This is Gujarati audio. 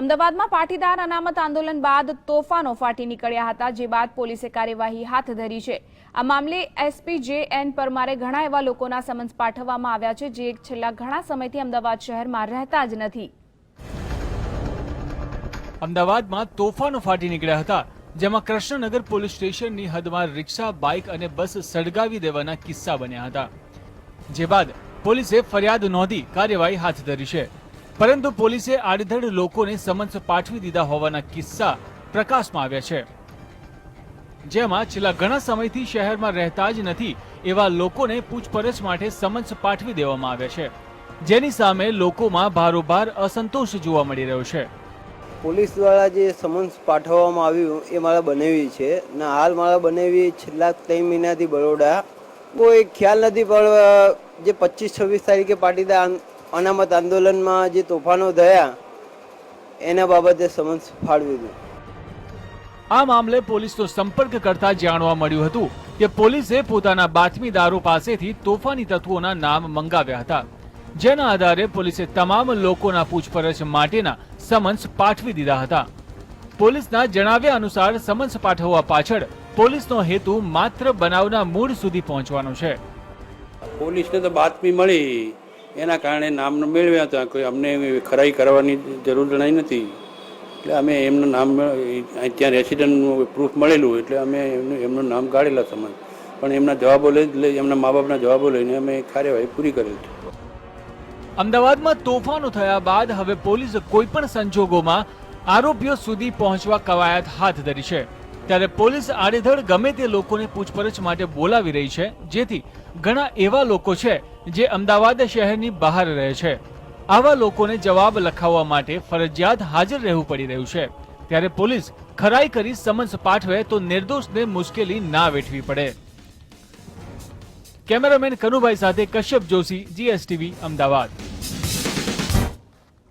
અમદાવાદમાં પાટીદાર અનામત આંદોલન બાદ તોફાનો ફાટી નીકળ્યા હતા, જે બાદ પોલીસે કાર્યવાહી હાથ ધરી છે. આ મામલે એસપી જે એન પરમારે ઘણા એવા લોકોના સમન્સ પાઠવવામાં આવ્યા છે, જે છેલ્લા ઘણા સમયથી અમદાવાદ શહેરમાં રહેતા જ નથી. અમદાવાદમાં તોફાનો ફાટી નીકળ્યા હતા, જેમાં કૃષ્ણનગર પોલીસ સ્ટેશનની હદમાં રિક્ષા, બાઇક અને બસ સળગાવી દેવાના કિસ્સા બન્યા હતા. જે બાદ પોલીસે ફરિયાદ નોંધી કાર્યવાહી હાથ ધરી છે. પરંતુ પોલીસે આડધડ લોકોને સમન્સ પાઠવી દીધા હોવાના કિસ્સા પ્રકાશમાં આવ્યા છે. જેમાં છેલ્લા ઘણા સમયથી શહેરમાં રહેતા જ નથી એવા લોકોને પૂછપરછ માટે સમન્સ પાઠવી દેવામાં આવ્યા છે. જેની સામે લોકોમાં ભારોભાર અસંતોષ જોવા મળી રહ્યો છે. પોલીસ દ્વારા જે સમન્સ પાઠવવામાં આવ્યું એ મારા બનેવી છે ને હાલ મારા બનેવી છેલ્લા ત્રણ મહિનાથી બરોડા. કોઈ ખ્યાલ નથી, પણ જે પચીસ છવ્વીસ તારીખે પાટીદાર અનામત આંદોલનમાં જે તોફાનો થયા એના બાબતે સમન્સ ફાળવ્યું હતું આ મામલે પોલીસનો સંપર્ક કરતા જાણવા મળ્યું હતું કે પોલીસે પોતાના બાતમીદારો પાસેથી તોફાની તત્વોના નામ મંગાવ્યા હતા જેના આધારે પોલીસે તમામ લોકોના પૂછપરછ માટેના સમન્સ પાઠવી દીધા હતા. પોલીસના જણાવ્યા અનુસાર સમન્સ પાઠવવા પાછળ પોલીસનો હેતુ માત્ર બનાવના મૂળ સુધી પહોંચવાનો છે. પોલીસને તો બાતમી મળી એના કારણે નામ મેળવ્યા હતા. કોઈ અમને ખરાઈ કરવાની જરૂર જણાઈ નથી. એટલે અમે એમનું નામ ત્યાં રેસિડન્ટનું પ્રૂફ મળેલું. એટલે અમે એમનું એમનું નામ કાઢેલા સમાજ. પણ એમના જવાબો લઈ એમના મા બાપના જવાબો લઈને અમે કાર્યવાહી પૂરી કરેલ છે. અમદાવાદમાં તોફાનો થયા બાદ હવે પોલીસ કોઈ પણ સંજોગોમાં આરોપીઓ સુધી પહોંચવા કવાયત હાથ ધરી છે. ત્યારે પોલીસ આડેધડ ગમે તે લોકોને પૂછપરછ માટે બોલાવી રહી છે, જેથી ઘણા એવા લોકો છે જે અમદાવાદ શહેરની બહાર રહે છે. આવા લોકોને જવાબ લખાવવા માટે ફરજિયાત હાજર રહેવું પડી રહ્યું છે. ત્યારે પોલીસ ખરાઈ કરી સમન્સ પાઠવે તો નિર્દોષને મુશ્કેલી ના વેઠવી પડે. કેમેરામેન કનુભાઈ સાથે કશ્યપ જોશી, જીએસટીવી, અમદાવાદ.